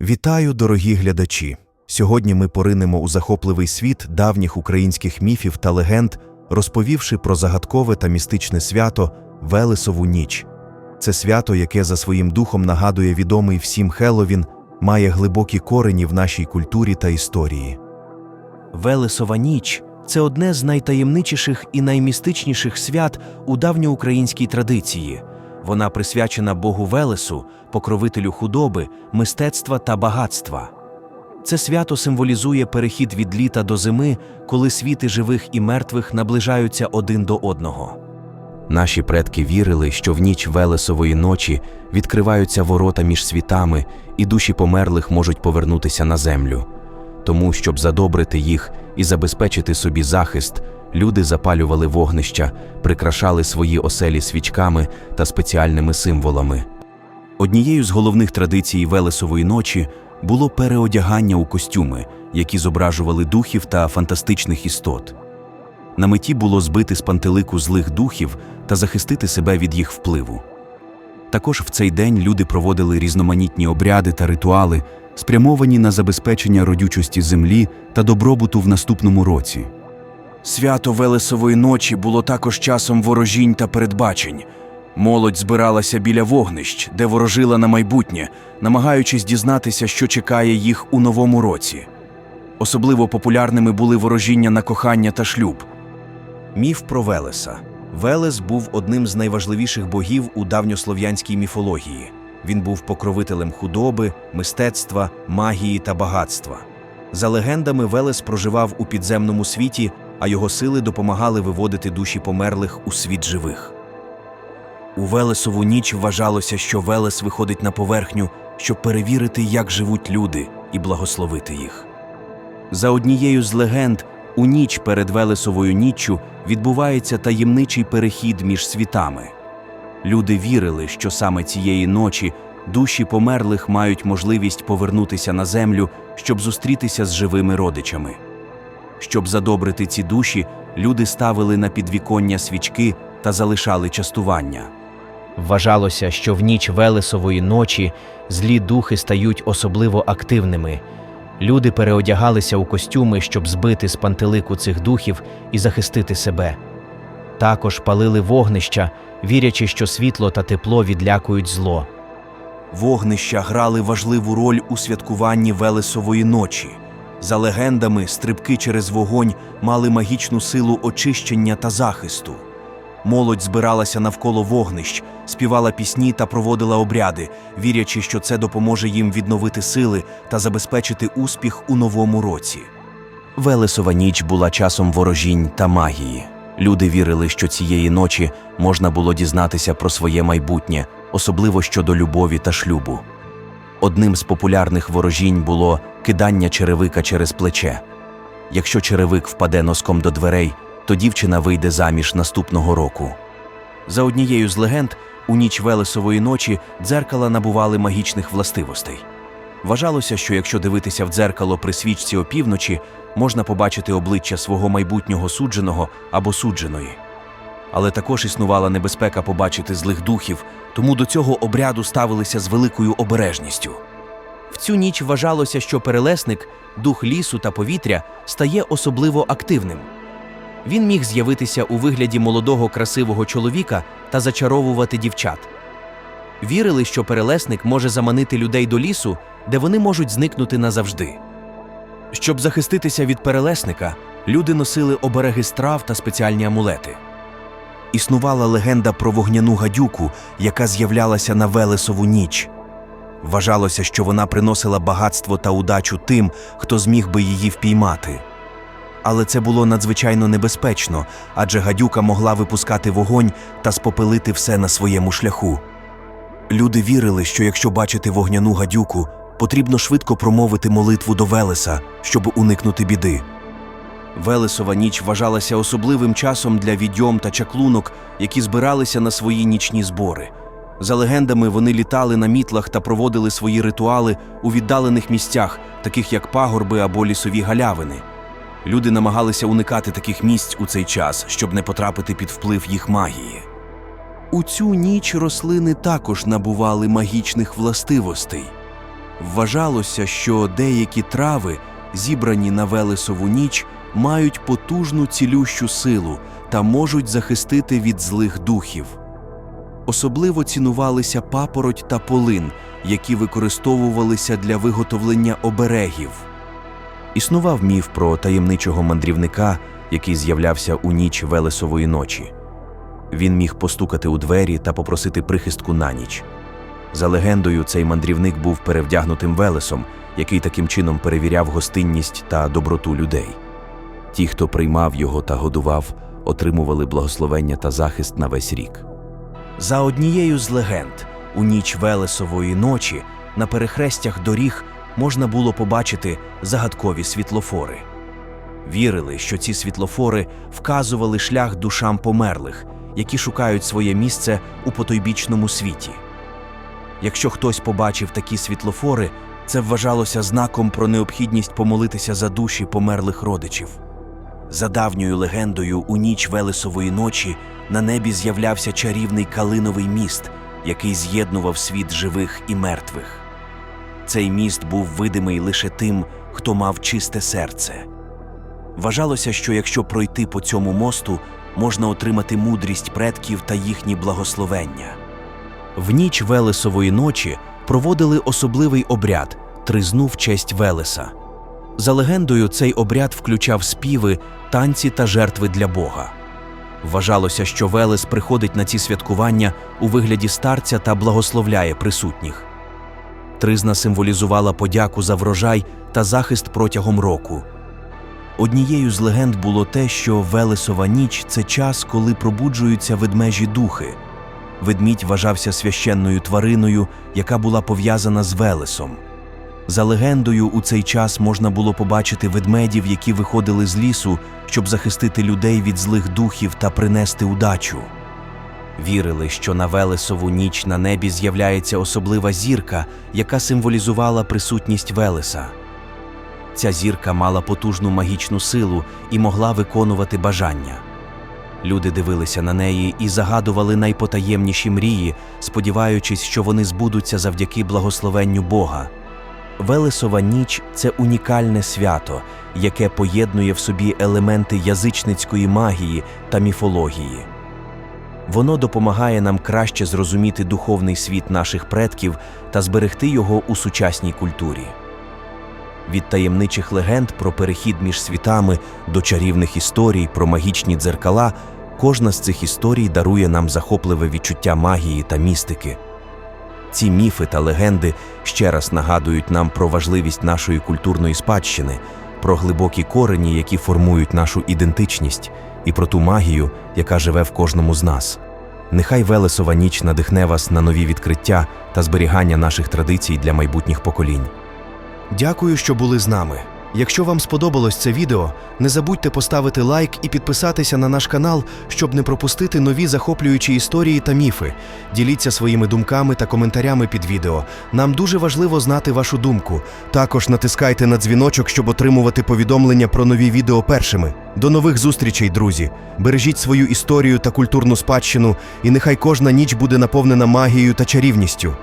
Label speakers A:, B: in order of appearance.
A: Вітаю, дорогі глядачі! Сьогодні ми поринемо у захопливий світ давніх українських міфів та легенд, розповівши про загадкове та містичне свято Велесову ніч. Це свято, яке за своїм духом нагадує відомий всім Хеловін, має глибокі корені в нашій культурі та історії.
B: Велесова ніч це одне з найтаємничіших і наймістичніших свят у давньоукраїнській традиції. Вона присвячена Богу Велесу, покровителю худоби, мистецтва та багатства. Це свято символізує перехід від літа до зими, коли світи живих і мертвих наближаються один до одного.
C: Наші предки вірили, що в ніч Велесової ночі відкриваються ворота між світами, і душі померлих можуть повернутися на землю. Тому, щоб задобрити їх і забезпечити собі захист, люди запалювали вогнища, прикрашали свої оселі свічками та спеціальними символами.
B: Однією з головних традицій Велесової ночі було переодягання у костюми, які зображували духів та фантастичних істот. На меті було збити з пантелику злих духів та захистити себе від їх впливу. Також в цей день люди проводили різноманітні обряди та ритуали, спрямовані на забезпечення родючості землі та добробуту в наступному році. Свято Велесової ночі було також часом ворожінь та передбачень. Молодь збиралася біля вогнищ, де ворожила на майбутнє, намагаючись дізнатися, що чекає їх у новому році. Особливо популярними були ворожіння на кохання та шлюб. Міф про Велеса. Велес був одним з найважливіших богів у давньослов'янській міфології. Він був покровителем худоби, мистецтва, магії та багатства. За легендами, Велес проживав у підземному світі, а його сили допомагали виводити душі померлих у світ живих. У Велесову ніч вважалося, що Велес виходить на поверхню, щоб перевірити, як живуть люди, і благословити їх. За однією з легенд, у ніч перед Велесовою ніччю відбувається таємничий перехід між світами. Люди вірили, що саме цієї ночі душі померлих мають можливість повернутися на землю, щоб зустрітися з живими родичами. Щоб задобрити ці душі, люди ставили на підвіконня свічки та залишали частування.
D: Вважалося, що в ніч Велесової ночі злі духи стають особливо активними. Люди переодягалися у костюми, щоб збити з пантелику цих духів і захистити себе. Також палили вогнища, вірячи, що світло та тепло відлякують зло.
B: Вогнища грали важливу роль у святкуванні Велесової ночі. За легендами, стрибки через вогонь мали магічну силу очищення та захисту. Молодь збиралася навколо вогнищ, співала пісні та проводила обряди, вірячи, що це допоможе їм відновити сили та забезпечити успіх у новому році. Велесова ніч була часом ворожінь та магії. Люди вірили, що цієї ночі можна було дізнатися про своє майбутнє, особливо щодо любові та шлюбу. Одним з популярних ворожінь було кидання черевика через плече. Якщо черевик впаде носком до дверей, то дівчина вийде заміж наступного року. За однією з легенд, у ніч Велесової ночі дзеркала набували магічних властивостей. Вважалося, що якщо дивитися в дзеркало при свічці опівночі, можна побачити обличчя свого майбутнього судженого або судженої. Але також існувала небезпека побачити злих духів, тому до цього обряду ставилися з великою обережністю. В цю ніч вважалося, що перелесник, дух лісу та повітря, стає особливо активним. Він міг з'явитися у вигляді молодого красивого чоловіка та зачаровувати дівчат. Вірили, що перелесник може заманити людей до лісу, де вони можуть зникнути назавжди. Щоб захиститися від перелесника, люди носили обереги страв та спеціальні амулети. Існувала легенда про вогняну гадюку, яка з'являлася на Велесову ніч. Вважалося, що вона приносила багатство та удачу тим, хто зміг би її впіймати. Але це було надзвичайно небезпечно, адже гадюка могла випускати вогонь та спопилити все на своєму шляху. Люди вірили, що якщо бачити вогняну гадюку, потрібно швидко промовити молитву до Велеса, щоб уникнути біди. Велесова ніч вважалася особливим часом для відьом та чаклунок, які збиралися на свої нічні збори. За легендами, вони літали на мітлах та проводили свої ритуали у віддалених місцях, таких як пагорби або лісові галявини. Люди намагалися уникати таких місць у цей час, щоб не потрапити під вплив їх магії. У цю ніч рослини також набували магічних властивостей. Вважалося, що деякі трави, зібрані на Велесову ніч, мають потужну цілющу силу та можуть захистити від злих духів. Особливо цінувалися папороть та полин, які використовувалися для виготовлення оберегів.
A: Існував міф про таємничого мандрівника, який з'являвся у ніч Велесової ночі. Він міг постукати у двері та попросити прихистку на ніч. За легендою, цей мандрівник був перевдягнутим Велесом, який таким чином перевіряв гостинність та доброту людей. Ті, хто приймав його та годував, отримували благословення та захист на весь рік.
B: За однією з легенд, у ніч Велесової ночі на перехрестях доріг можна було побачити загадкові світлофори. Вірили, що ці світлофори вказували шлях душам померлих, які шукають своє місце у потойбічному світі. Якщо хтось побачив такі світлофори, це вважалося знаком про необхідність помолитися за душі померлих родичів. За давньою легендою, у ніч Велесової ночі на небі з'являвся чарівний калиновий міст, який з'єднував світ живих і мертвих. Цей міст був видимий лише тим, хто мав чисте серце. Вважалося, що якщо пройти по цьому мосту, можна отримати мудрість предків та їхні благословення. В ніч Велесової ночі проводили особливий обряд тризну в честь Велеса. За легендою, цей обряд включав співи, танці та жертви для Бога. Вважалося, що Велес приходить на ці святкування у вигляді старця та благословляє присутніх. Тризна символізувала подяку за врожай та захист протягом року. Однією з легенд було те, що Велесова ніч це час, коли пробуджуються ведмежі духи. Ведмідь вважався священною твариною, яка була пов'язана з Велесом. За легендою, у цей час можна було побачити ведмедів, які виходили з лісу, щоб захистити людей від злих духів та принести удачу. Вірили, що на Велесову ніч на небі з'являється особлива зірка, яка символізувала присутність Велеса. Ця зірка мала потужну магічну силу і могла виконувати бажання. Люди дивилися на неї і загадували найпотаємніші мрії, сподіваючись, що вони збудуться завдяки благословенню Бога. Велесова ніч це унікальне свято, яке поєднує в собі елементи язичницької магії та міфології. Воно допомагає нам краще зрозуміти духовний світ наших предків та зберегти його у сучасній культурі. Від таємничих легенд про перехід між світами до чарівних історій про магічні дзеркала, кожна з цих історій дарує нам захопливе відчуття магії та містики. Ці міфи та легенди ще раз нагадують нам про важливість нашої культурної спадщини, про глибокі корені, які формують нашу ідентичність, і про ту магію, яка живе в кожному з нас. Нехай Велесова ніч надихне вас на нові відкриття та зберігання наших традицій для майбутніх поколінь. Дякую, що були з нами. Якщо вам сподобалось це відео, не забудьте поставити лайк і підписатися на наш канал, щоб не пропустити нові захоплюючі історії та міфи. Діліться своїми думками та коментарями під відео. Нам дуже важливо знати вашу думку. Також натискайте на дзвіночок, щоб отримувати повідомлення про нові відео першими. До нових зустрічей, друзі! Бережіть свою історію та культурну спадщину, і нехай кожна ніч буде наповнена магією та чарівністю.